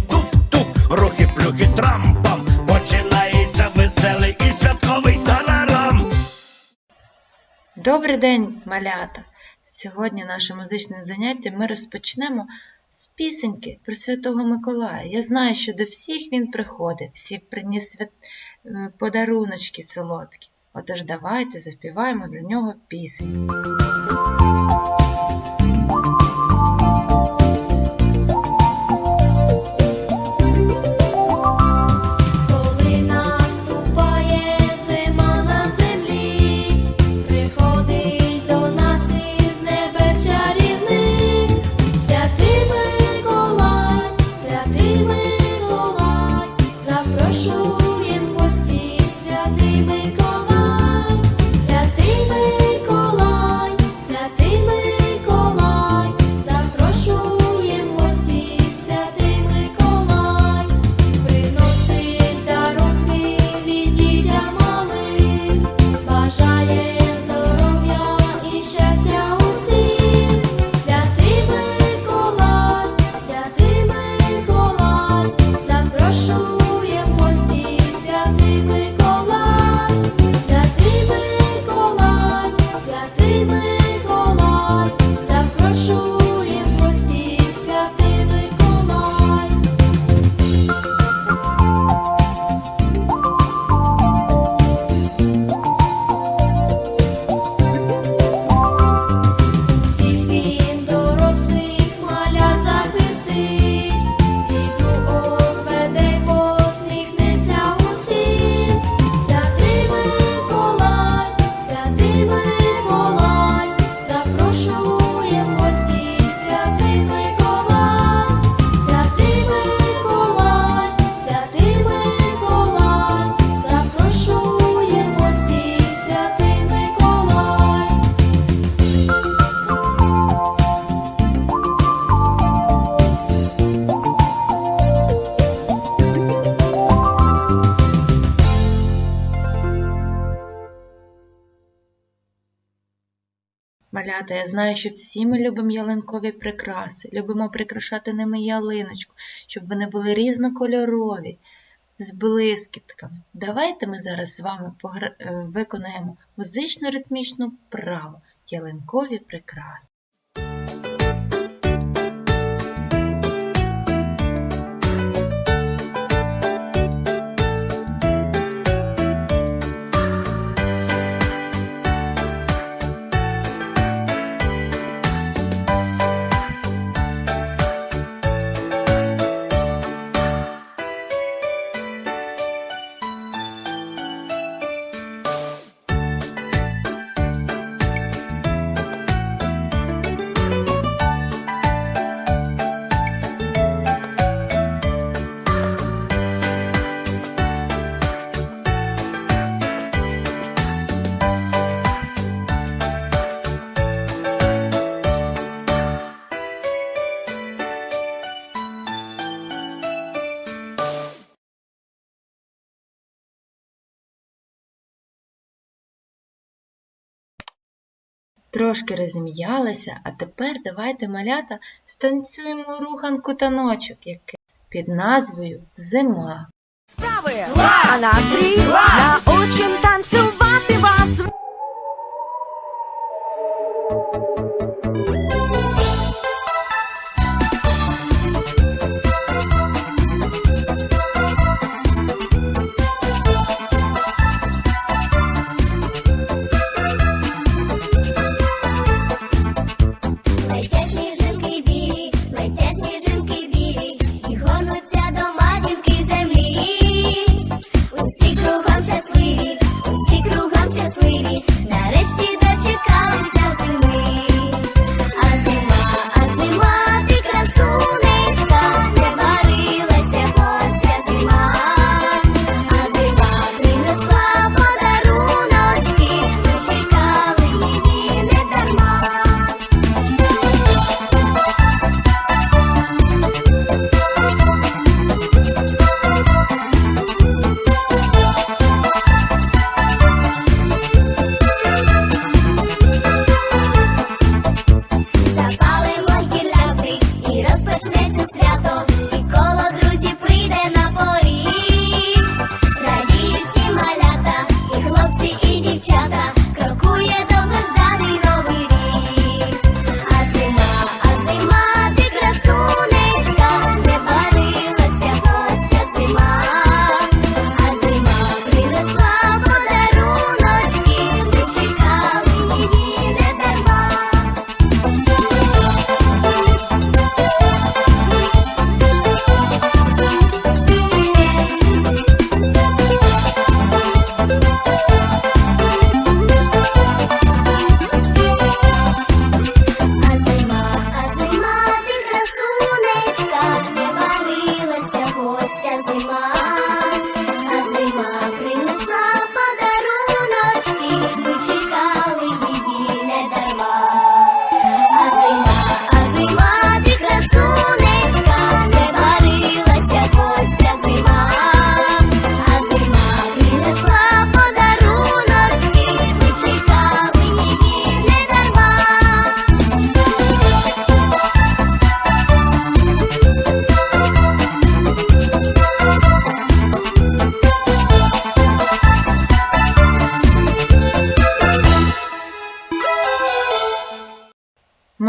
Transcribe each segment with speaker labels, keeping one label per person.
Speaker 1: тук-тук, рухи, плюхи, трампам. Починається веселий і святковий тарарам.
Speaker 2: Добрий день, малята! Сьогодні наше музичне заняття ми розпочнемо з пісеньки про Святого Миколая. Я знаю, що до всіх він приходить, всі приніс свят... е, подаруночки солодкі. Отож давайте заспіваємо для нього пісеньку. Малята, я знаю, що всі ми любимо ялинкові прикраси, любимо прикрашати ними ялиночку, щоб вони були різнокольорові, з блискітками. Давайте ми зараз з вами е, виконаємо музично-ритмічну вправу ялинкові прикраси. Трошки розім'ялися, а тепер давайте малята станцюємо руханку таночок, який під назвою Зима.
Speaker 3: Справи! А настрій! Научим танцювати вас!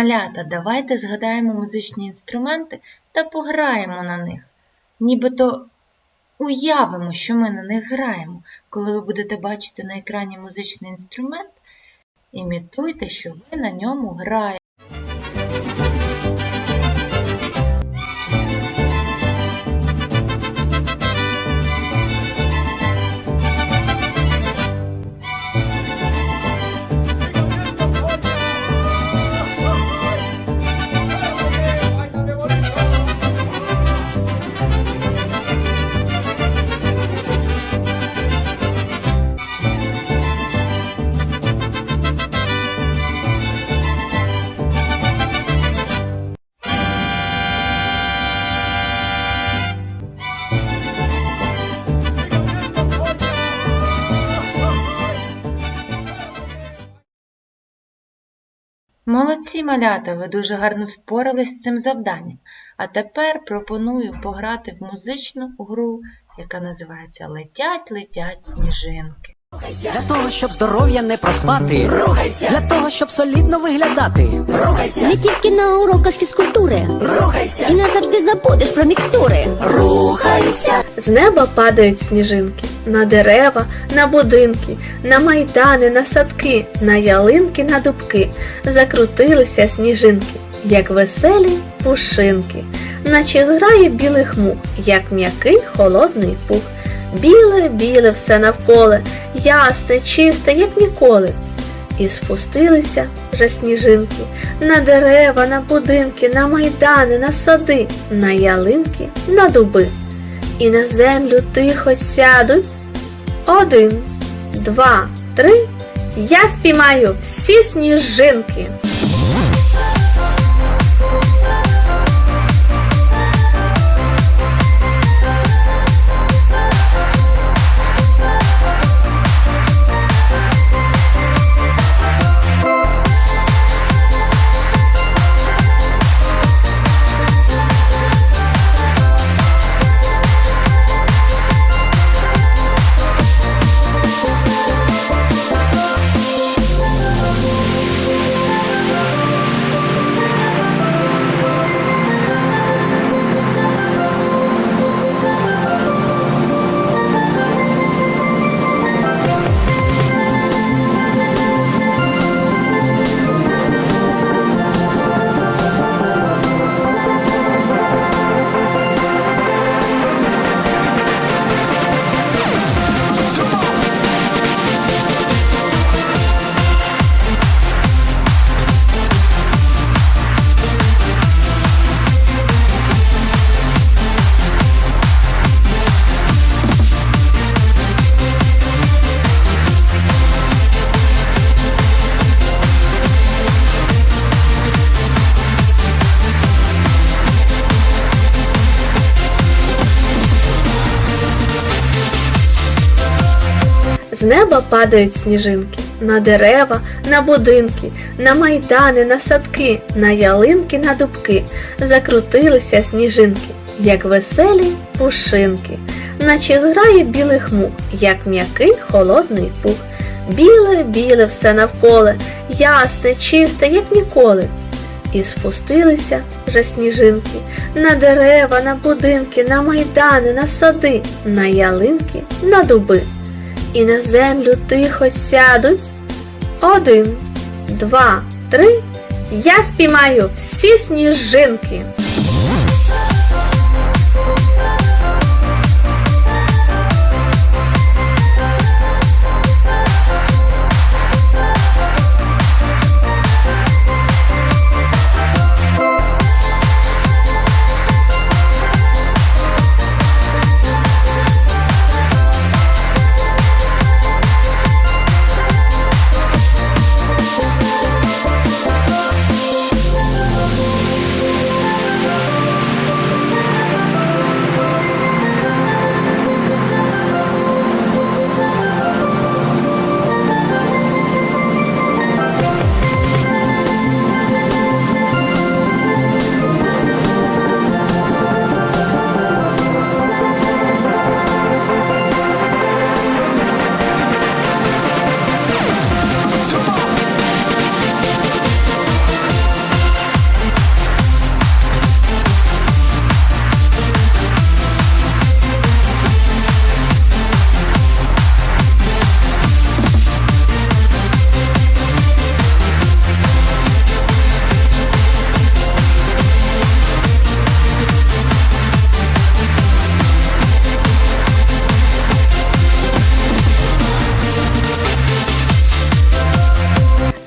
Speaker 4: Малята, давайте згадаємо музичні інструменти та пограємо на них. Нібито уявимо, що ми на них граємо. Коли ви будете бачити на екрані музичний інструмент, імітуйте, що ви на ньому граєте. Молодці, малята, ви дуже гарно впорались з цим завданням. А тепер пропоную пограти в музичну гру, яка називається Летять, летять сніжинки.
Speaker 5: Для того, щоб здоров'я не проспати. Рухайся! Для того, щоб солідно виглядати. Рухайся!
Speaker 6: Не тільки на уроках фізкультури.
Speaker 5: Рухайся!
Speaker 6: І назавжди забудеш про мікстури.
Speaker 5: Рухайся!
Speaker 7: З неба падають сніжинки на дерева, на будинки, на майдани, на садки, на ялинки, на дубки. Закрутилися сніжинки, як веселі пушинки, наче зграє білих мух, як м'який холодний пух. Біле, біле все навколо, ясне, чисте, як ніколи. І спустилися вже сніжинки на дерева, на будинки, на майдани, на сади, на ялинки, на дуби. І на землю тихо сядуть. Один, два, три. Я спіймаю всі сніжинки. З неба падають сніжинки на дерева, на будинки, на майдани, на садки, на ялинки, на дубки. Закрутилися сніжинки, як веселі пушинки, наче зграє білих мух, як м'який холодний пух. Біле, біле все навколо, ясне, чисте, як ніколи. І спустилися вже сніжинки на дерева, на будинки, на майдани, на сади, на ялинки, на дуби. І на землю тихо сядуть. Один, два, три. Я спіймаю всі сніжинки.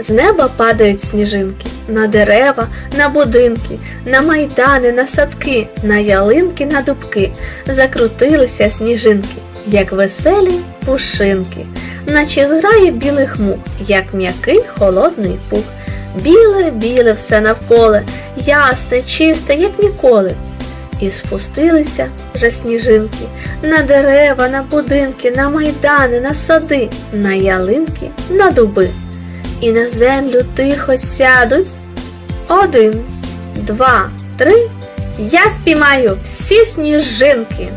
Speaker 7: З неба падають сніжинки на дерева, на будинки, на майдани, на садки, на ялинки, на дубки. Закрутилися сніжинки, як веселі пушинки, наче зграє білих мух, як м'який холодний пух. Біле, біле все навколо, ясне, чисте, як ніколи. І спустилися вже сніжинки на дерева, на будинки, на майдани, на сади, на ялинки, на дуби. І на землю тихо сядуть. Один, два, три. Я спіймаю всі сніжинки.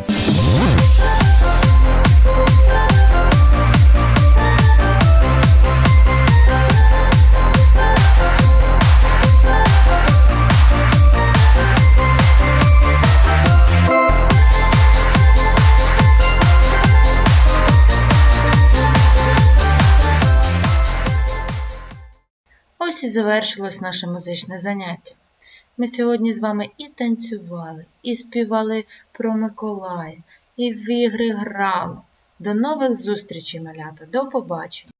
Speaker 4: Завершилось наше музичне заняття. Ми сьогодні з вами і танцювали, і співали про Миколая, і в ігри грали. До нових зустрічей, малята. До побачення!